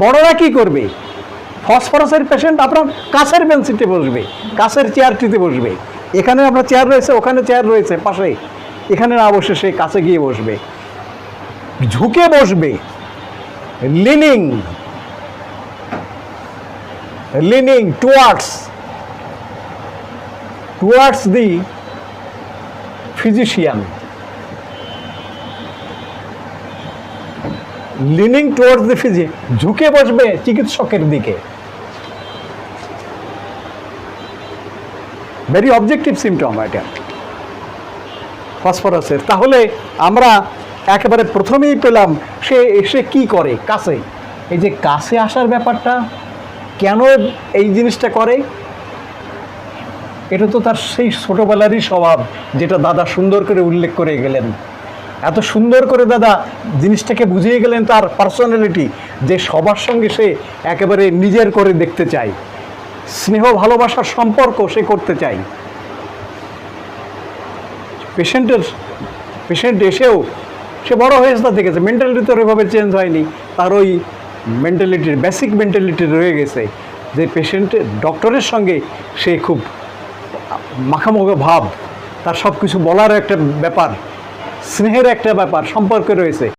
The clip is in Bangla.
বড়রা কি করবে? ফসফরাসের পেশেন্ট আপনার কাছের বেঞ্চিতে বসবে, কাছের চেয়ারটিতে বসবে। এখানে আপনার চেয়ার রয়েছে, ওখানে চেয়ার রয়েছে, পাশে। এখানে না বসে সে কাছে গিয়ে বসবে। ঝুঁকে বসবে। Leaning leaning towards towards the physician leaning towards the physi ঝুঁকে বসবে চিকিৎসকের দিকে। ভেরি অবজেক্টিভ সিমটম এটা। ফসফরাসের তাহলে আমরা একেবারে প্রথমেই পেলাম সে এসে কি করে কাছে। এই যে কাছে আসার ব্যাপারটা, কেন এই জিনিসটা করে? এটা তো তার সেই ছোটোবেলারই স্বভাব, যেটা দাদা সুন্দর করে উল্লেখ করে গেলেন। এত সুন্দর করে দাদা জিনিসটাকে বুঝিয়ে গেলেন তার পার্সোনালিটি যে সবার সঙ্গে সে একেবারে নিজের করে দেখতে চায়। স্নেহ, ভালোবাসার সম্পর্ক সে করতে চায়। পেশেন্টের পেশেন্ট এসেও সে বড় হয়েছে তা দেখেছে। মেন্টালিটি তো ওইভাবে চেঞ্জ হয়নি। তার ওই মেন্টালিটির বেসিক মেন্টালিটি রয়ে গেছে যে পেশেন্টের ডক্টরের সঙ্গে সে খুব মাখামোখা ভাব, তার সব কিছু বলার একটা ব্যাপার। স্নেহের একটা ব্যাপার সম্পর্ক রয়েছে।